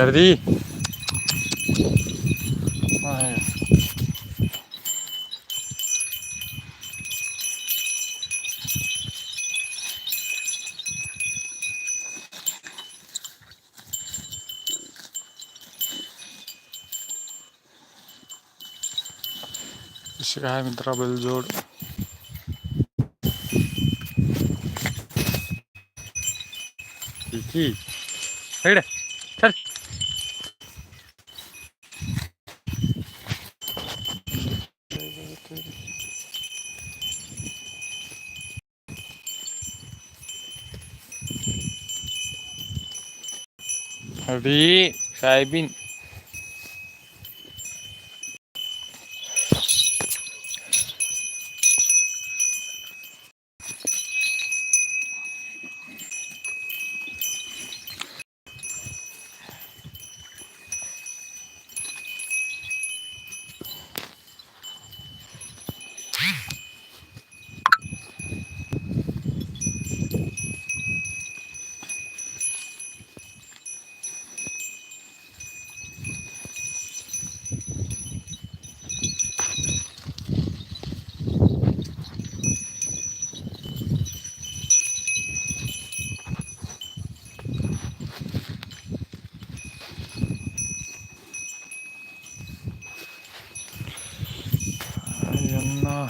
गर्दी आहे. कशी काय मित्रा बैलजोड ठीक आहे इकडे चल अरे साहेबीन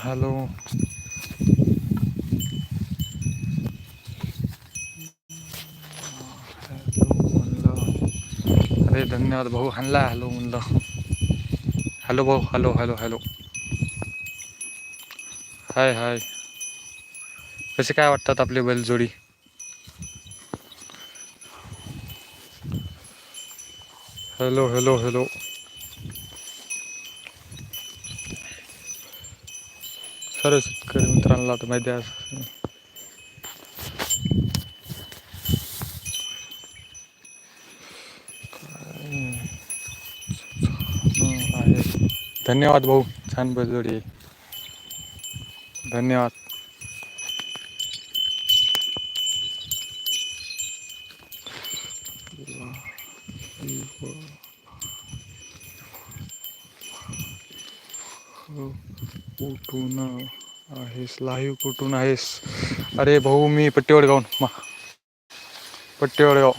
हॅलो हॅलो म्हणलं अरे धन्यवाद भाऊ हाणला हॅलो म्हणलं हॅलो भाऊ hello hello hello hi hi कसे काय वाटतात आपली बैलजोडी हॅलो हॅलो हॅलो सर्व शेतकरी मित्रांना आता माहिती आहे धन्यवाद भाऊ छान बजोडी धन्यवाद धन्यवाद. उठून आहेस लाईव्ह कुठून आहेस? अरे भाऊ मी पट्टेवडगावून मा पट्टी वडगाव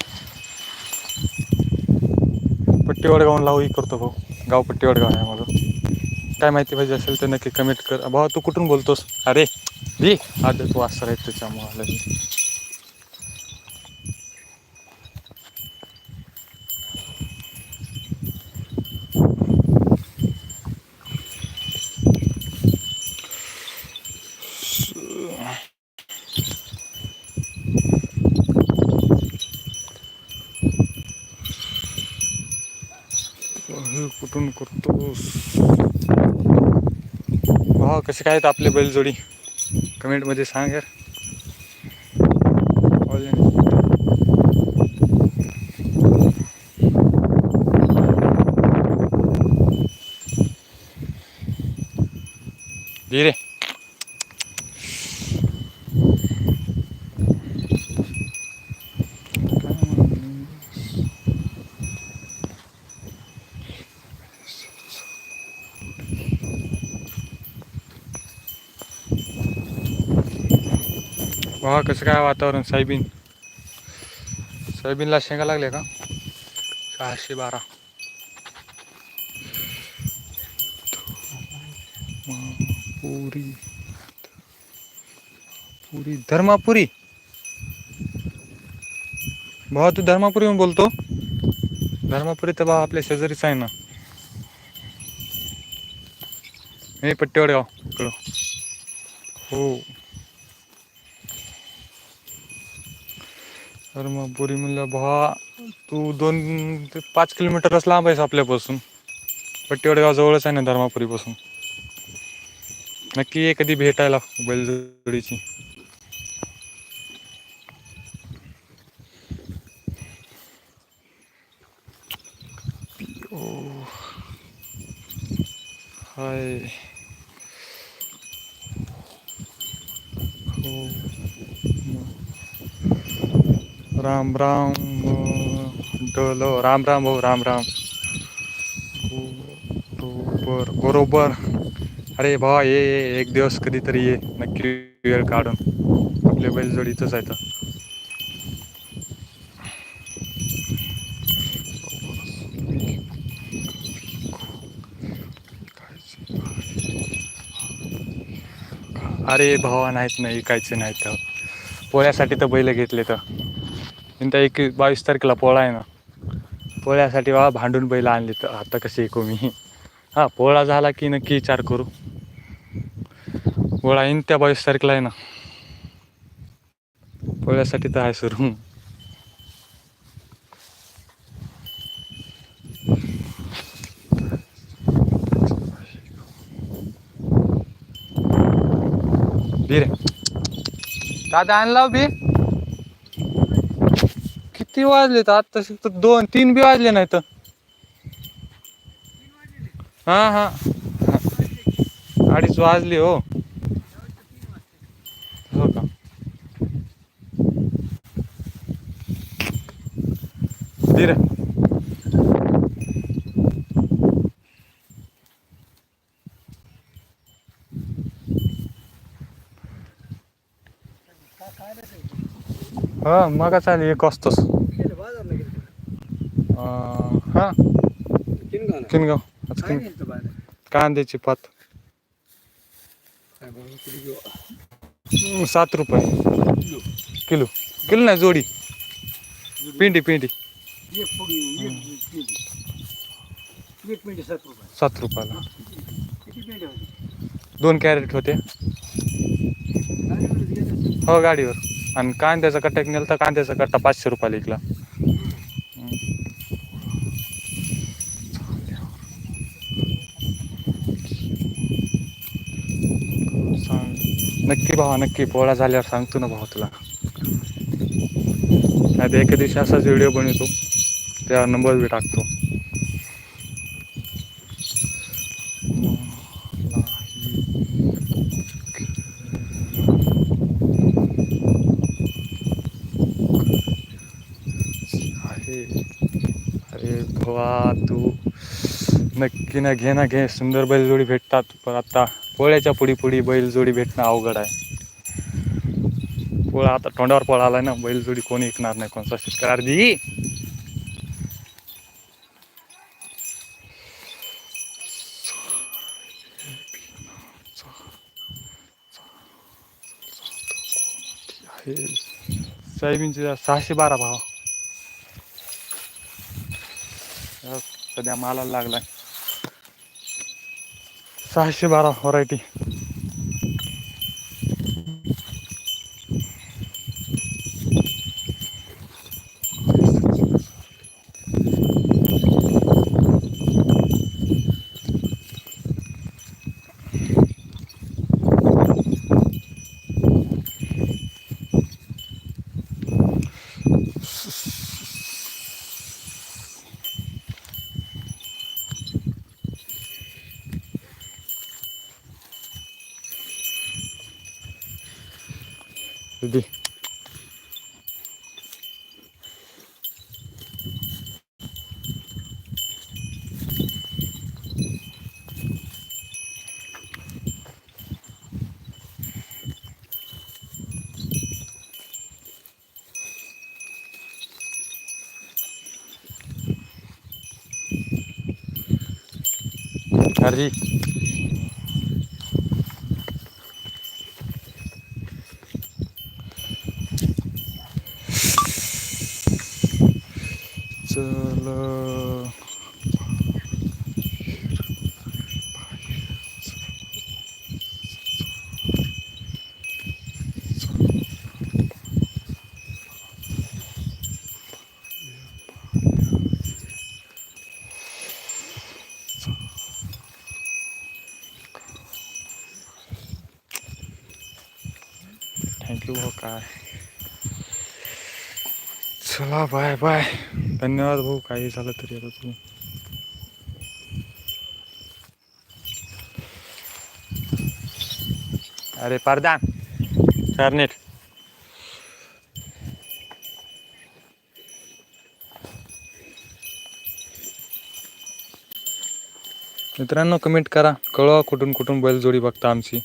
पट्टी करतो भाऊ. गाव पट्टीवडगाव आहे माझं काय माहिती पाहिजे असेल तर नक्की कमेंट कर. भाऊ तू कुठून बोलतोस? अरे दे आज तू असं आहे त्याच्यामुळे आलं मी. हे कुठून करतोस भावा कसे काय आहेत आपले बैलजोडी? कमेंटमध्ये सांग यार. धीरे. वा कसं काय वातावरण सोयाबीन. सोयाबीनला शेंगा लागल्या का? सहाशे बारा. पुरी पुरी धर्मापुरी. भावा तू धर्मापुरीहून बोलतो? धर्मापुरी तर भावा आपल्या शेजारीच आहे ना. हे पट्टेवडगाव इकडं. हो. धर्मापुरी म्हणलं भावा तू दोन ते पाच किलोमीटरच लांब आहेस आपल्यापासून. पट्टीवडगाव जवळच आहे ना धर्मापुरीपासून. नक्की ये कधी भेटायला बैलजोडीची ओ हाय हो राम राम गुंतलो राम राम भाऊ राम राम। बरोबर बरोबर। अरे भावा ये ये, एक दिवस कधीतरी ये नक्की वेळ काढून आपले बैलजोडीतच आहे तर अरे भावा नाहीत नाही कायचे नाहीत. तर पोळ्यासाठी तर बैल घेतले तर. नंतर एक बावीस तारखेला पोळा आहे ना. पोळ्यासाठी बाबा भांडून बैल आणले तर आता कसे ऐकू मी. हां पोळा झाला की नक्की विचार करू. पोळा येईन त्या बावीस तारखेला आहे ना. पोळ्यासाठी तर आहे सुरू. दादा आणला हो बी. किती वाजले तर आता तर दोन तीन बी वाजले नाही तर हा हा. अडीच वाजले हो. हो का? धीर हा मग चालेल एक वाजताच. हा. किनगाव. आज किन कांद्याची पात. सात रुपये. किलो. किलो. नाही जोडी. पिंडी पिंडी. सात रुपये. सात रुपयाला. दोन कॅरेट होते. हो गाडीवर. आणि कांद्याचा कट्टा नेला तर कांद्याचा कट्टा पाचशे रुपयाला विकला सांग नक्की भावा नक्की. पोळा झाल्यावर सांगतो ना भावा तुला. नाही एका दिवशी असाच व्हिडिओ बनवतो. त्यावर नंबर बी टाकतो आहे वा तू. नक्की ना घे ना घे. सुंदर बैलजोडी भेटतात पण आता पोळ्याच्या पुढी पुढी बैलजोडी भेटणं अवघड आहे. पोळा आता तोंडावर पोळा आलाय ना बैलजोडी कोणी ऐकणार नाही कोणता शेतकरी? सोयाबीनचे सहाशे बारा भाव या सध्या मालाला लागलाय. सहाशे बारा व्हरायटी. दे अरे चल काय? चला बाय बाय धन्यवाद भाऊ काही झालं तरी आता तुम्ही. अरे पारदान कारनेट मित्रांनो कमेंट करा. कळवा कुठून कुठून बैलजोडी बघता आमची.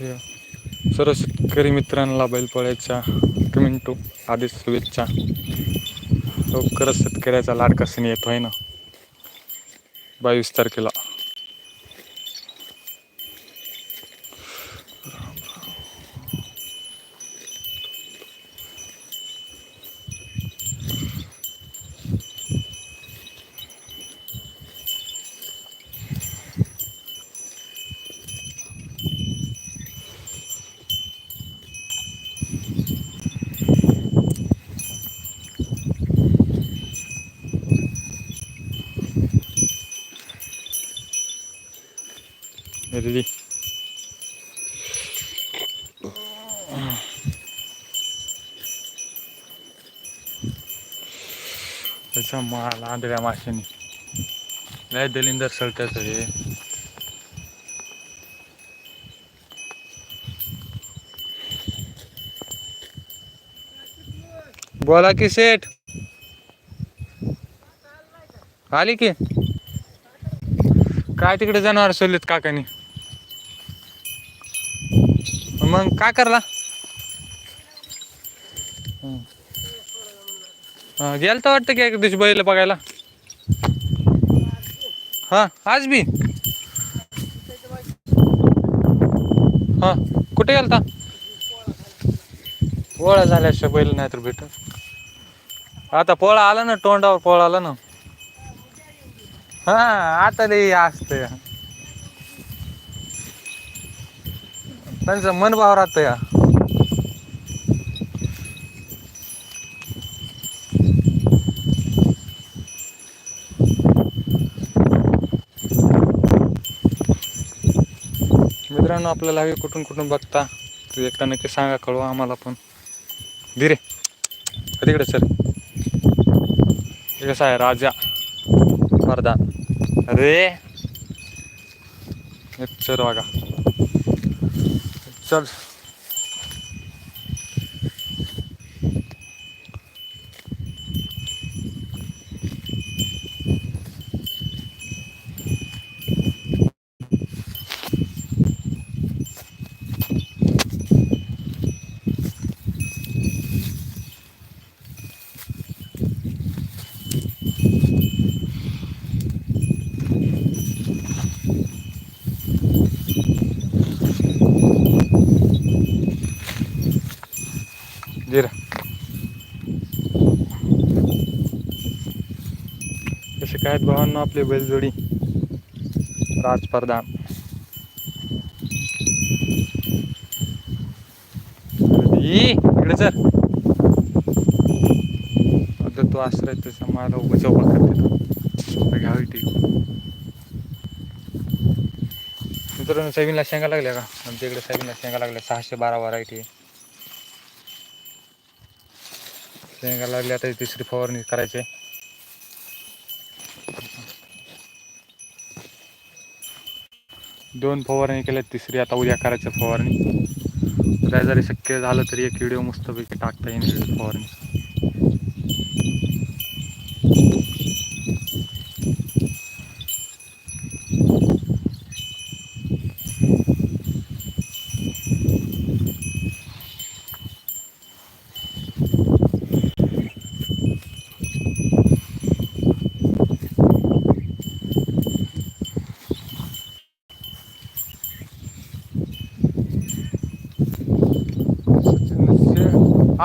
सर्व शेतकरी मित्रांना बैलपोळ्याच्या कमेंटो आधीच शुभेच्छा. लवकरच शेतकऱ्याचा लाडका येतो आहे ना. बावीस तारखेला रेडी त्याचा माल आंधळ्या माशाने. लय दलिंदर सळत्याचं हे. बोला की सेठ. आली की? काय तिकडे जनावर सोडलेत काकानी? मग काय करला? गेल तर वाटतं की एक दिवशी बैल बघायला? हा आज बी? हा कुठे गेलता? पोळा झाल्याशिवाय बैल नाही तर भेटत. आता पोळा आला ना तोंडावर पोळा आला ना. हा आता लई असतं. त्यांचं मन भाव राहतं या. मित्रांनो आपल्याला हवी कुठून कुठून बघता? तू एकदा नक्की सांगा कळवा आम्हाला पण. धीरे. तिकडे सर हे कसं आहे राजा? वरदान अरे! चल चर वागा चल धीरे कसे काय आहेत भावांनो आपली बैलजोडी राजप्रधान. इकडे सर आता तो आश्रय त्याचा मला बचाव उभा करते घ्यावी ठीक मित्रांनो सोयाबीनला शेंगा लागल्या का? आमच्या इकडे सोयाबीनला शेंगा लागल्या. सहाशे बारा व्हरायटी शेंगा लागल्या आता तिसरी फवारणी करायची दोन फवारणी केल्या तिसरी आता उद्या करायचं फवारणी. उद्या जरी शक्य झालं तरी एक व्हिडिओ मस्तपैकी टाकता येईल फवारणी.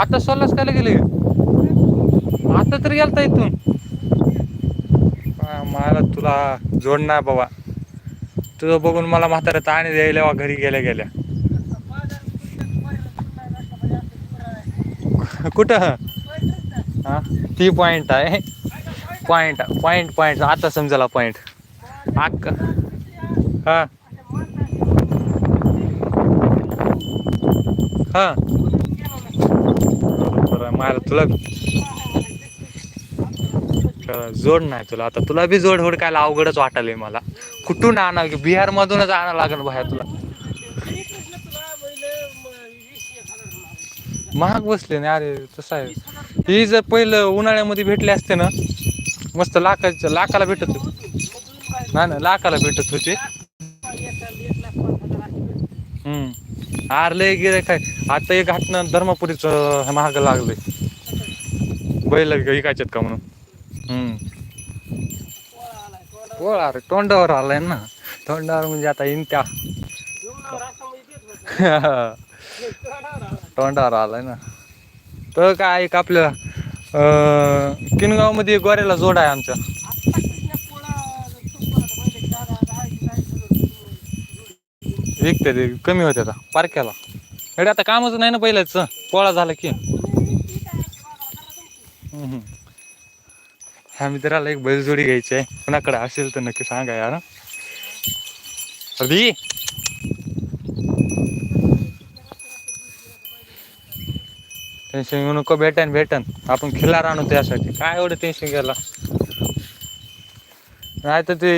आता सोलास काय गेले आता तर गेलता इथून. मला तुला जोडणार बाबा. तुझं बघून मला म्हातारा ताणी द्यायला घरी गेल्या गेल्या. कुठं? हा? ती पॉइंट आहे. पॉइंट पॉइंट पॉइंट आता समजाला पॉइंट अक्क. हा. हा. बरं तुला जोड नाही तुला. आता तुला बी जोड होड काय अवघडच वाटायलंय मला. कुठून आणा बिहार मधूनच आणा लागेल बाहेर तुला. महाग बसले नाही अरे तसं आहे. ही जर पहिलं उन्हाळ्यामध्ये भेटले असते ना मस्त लाखाच्या लाखाला भेटत होते. ना ना लाखाला भेटत होते. हम्म. आरले गिरे काय आता एक घाटणं धर्मपुरीच महाग लागलंय. बैल विकायच्यात का म्हणून? हम्म. पोळा अरे तोंडावर आलाय ना. तोंडावर म्हणजे आता येईन त्या. तोंडावर आलाय ना. तर काय एक आपल्या किनगावमध्ये गोऱ्याला जोड आहे आमच्या. विकते ते कमी होते आता पारख्याला. एवढे आता कामच नाही ना पहिल्याच पोळा झाला की. ह्या मित्राला एक बैलजोडी घ्यायची आहे. कोणाकडे असेल तर नक्की सांगा यार. अदी टेन्शन घेऊ नको भेटन भेटन. आपण खिल्लार आणू त्यासाठी. काय एवढं टेन्शन घ्यायला? नाही तर ते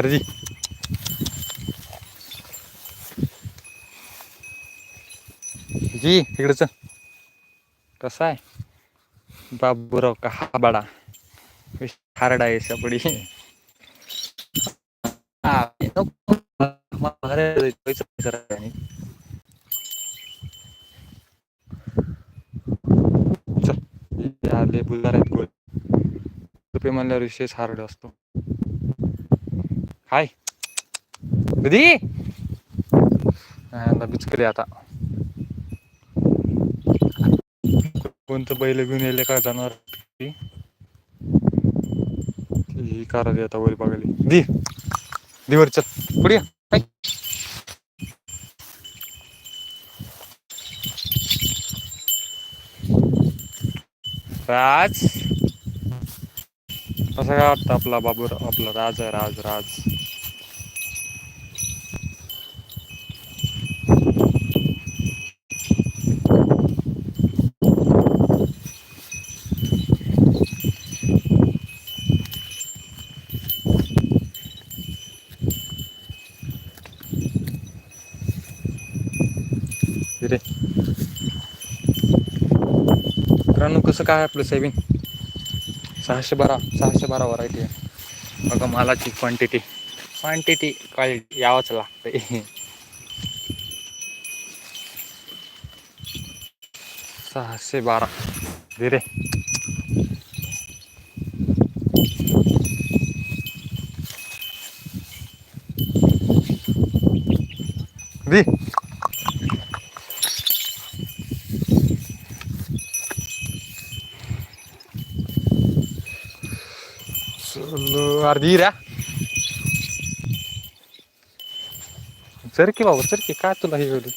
अरे जी जी इकडे चल. कसा आहे? बाबूराव का हा बडा हारडा आहे सपडी आले बुलदार आहेत गोल रुपये म्हणल्यावर विशेष हार्ड असतो. हाय. कधी? बिचकले आता. कोणतं बैल घेऊन येले का जनावर ही करा आता वर बघायला. दी. दी वर चल. पुढे. राज. कसं काय वाटतं आपला बाबू आपला राज राज राज रे मित्रांनो कसं काय आपलं सेविंग सहाशे बारा सहाशे बारा व्हरायटी आहे बघा मालाची क्वांटिटी क्वांटिटी क्वालिटी यावंच लागते सहाशे बारा. धीरे दी चलो अर्धी रा चल की बाबा चल की काय तुला हे होईल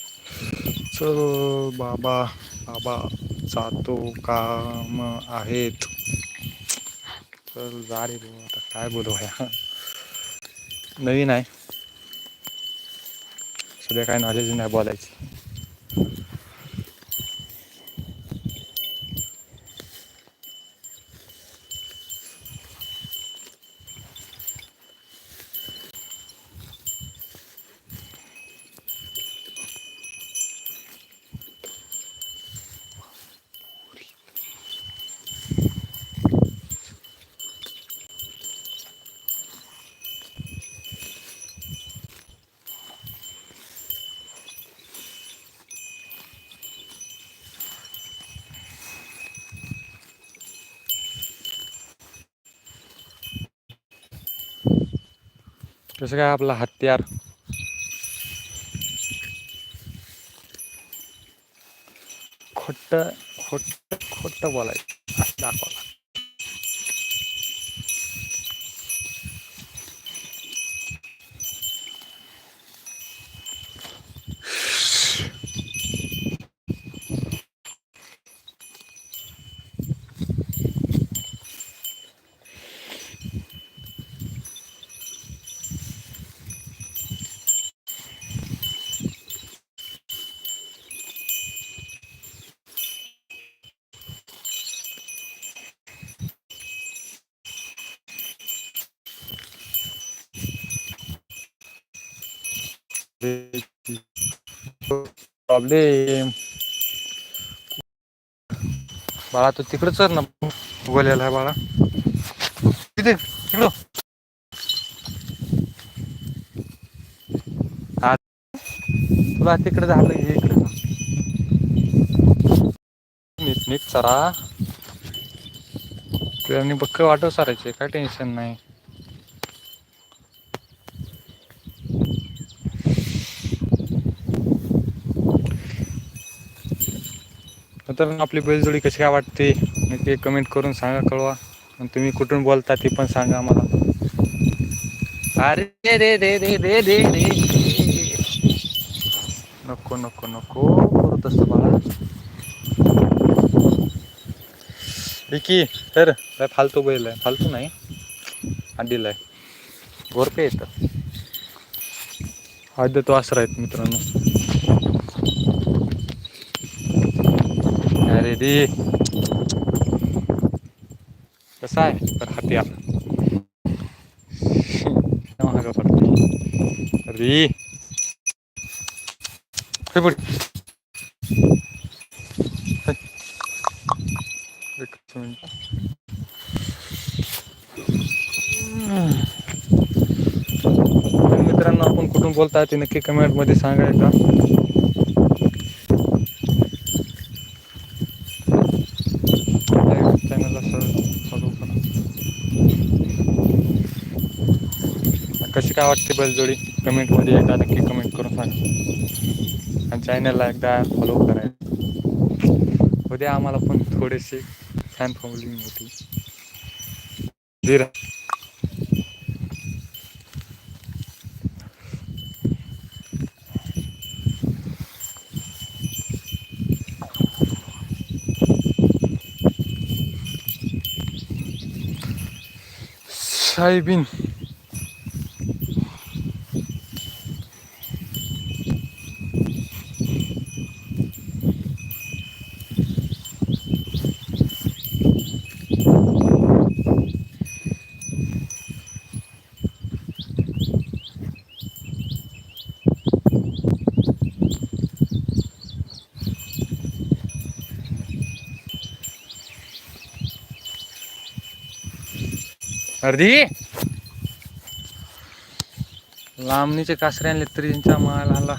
चल बाबा बाबा जातो काम आहेत. चल जा रे भाऊ आता. काय बोलू ह्या नवीन आहे. सध्या काय नॉलेज नाही बोलायची. कसं काय आपला हत्यार खोट खोट खोट बोलायचं. असं दाखवा. प्रॉब्लेम बाळा तू तिकडं चर ना. गोल्याला आहे बाळा तिथे तिकडं तुला तिकडे झालं इकडे. नीट नीट सरा तुला बक्क वाटव सारायचे काय टेन्शन नाही. तर आपली बैलजोडी कशी काय वाटते? ते कमेंट करून सांगा कळवा. आणि तुम्ही कुठून बोलता ते पण सांगा आम्हाला. अरे रे रे रे रे रे रे. नको नको नको. करत असतो बाळा. विकी तर काय फालतू बैल आहे. फालतू नाही. आडील आहे. गोरपे येतं आद्य तो असं राहत मित्रांनो. ดีก็ใส่ปัดขัดเตียบน้องก็ปัดดีเฮ้ยบุดเฮ้ยเด็กคนนี้ मित्रांनो आपण कुठून बोलताय ते नक्की कमेंट मध्य संगा तुमची काय वाटते बैलजोडी? कमेंटमध्ये एकदा नक्की कमेंट करून सांगा. आणि चॅनलला एकदा फॉलो करायचं उद्या आम्हाला पण थोडेसे फॅन फॉलोइंग होती. धीरा साहेबीन अर्धी? लांबणीच्या कासऱ्याने तरी त्यांचा माल आला.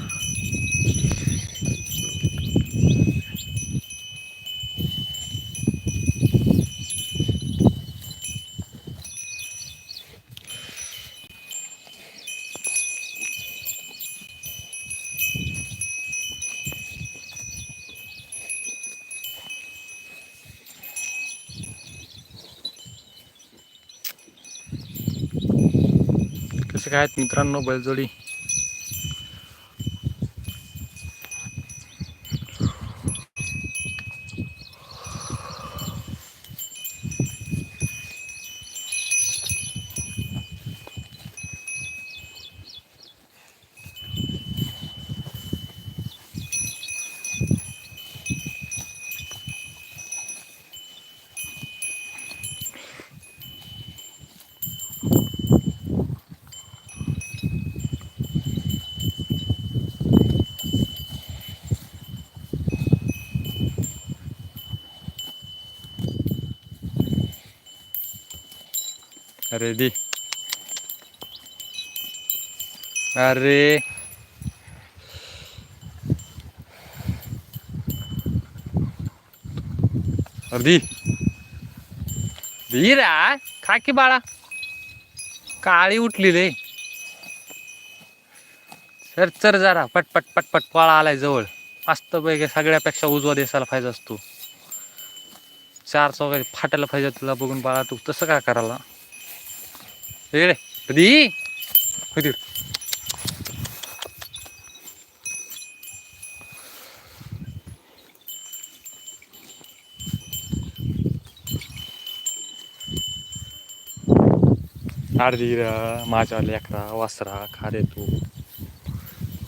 आहेत मित्रांनो बैलजोडी. रेडी अरे अर्धी धीरा खा की बाळा काळी उठली रे सर चर जरा पटपट पटपट पळा आलाय जवळ मस्त पैकी सगळ्यापेक्षा उजवा देसाला फायदा असतो चार चौघा फाटायला पाहिजे तुला बघून बाळा तू तसं काय करायला इकडे कधी होती अर्धी माझ्या लेकरा वासरा खारे तू.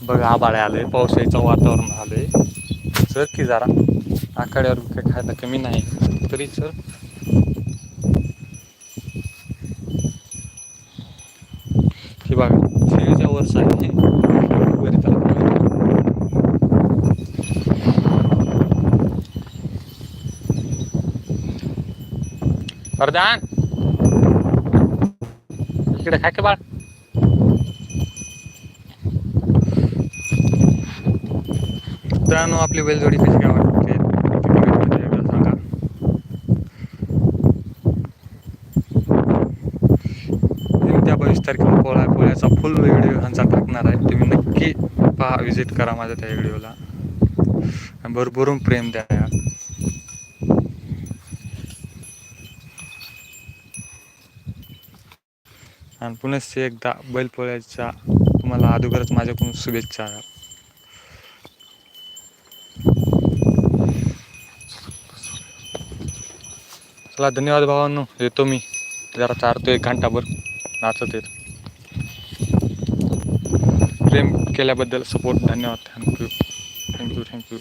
बघ आबाळे आले पावसाचं वातावरण आलंय. सर की जरा. आखाड्यावर काही खायला कमी नाही. तरी सर हे बघा शेळीच्या वर्ष आहे घरी त्याला इकडे काय के बाळ. मित्रांनो आपली बैलजोडी कशी काय वाटते किती भेटते ते एकदा सांगा मी त्या पोळा पोळ्याचा फुल व्हिडिओ ह्यांचा टाकणार आहे. तुम्ही नक्की पहा विजिट करा माझ्या त्या व्हिडिओला भरभरून प्रेम द्या आणि पुन्हा एकदा बैलपोळ्याच्या तुम्हाला अगोदरच माझ्याकडून शुभेच्छा. चला धन्यवाद भावांनो. येतो मी. जरा चारतो एक घंटाभर. नाचत येतो. प्रेम केल्याबद्दल सपोर्ट धन्यवाद. Thank you thank you thank you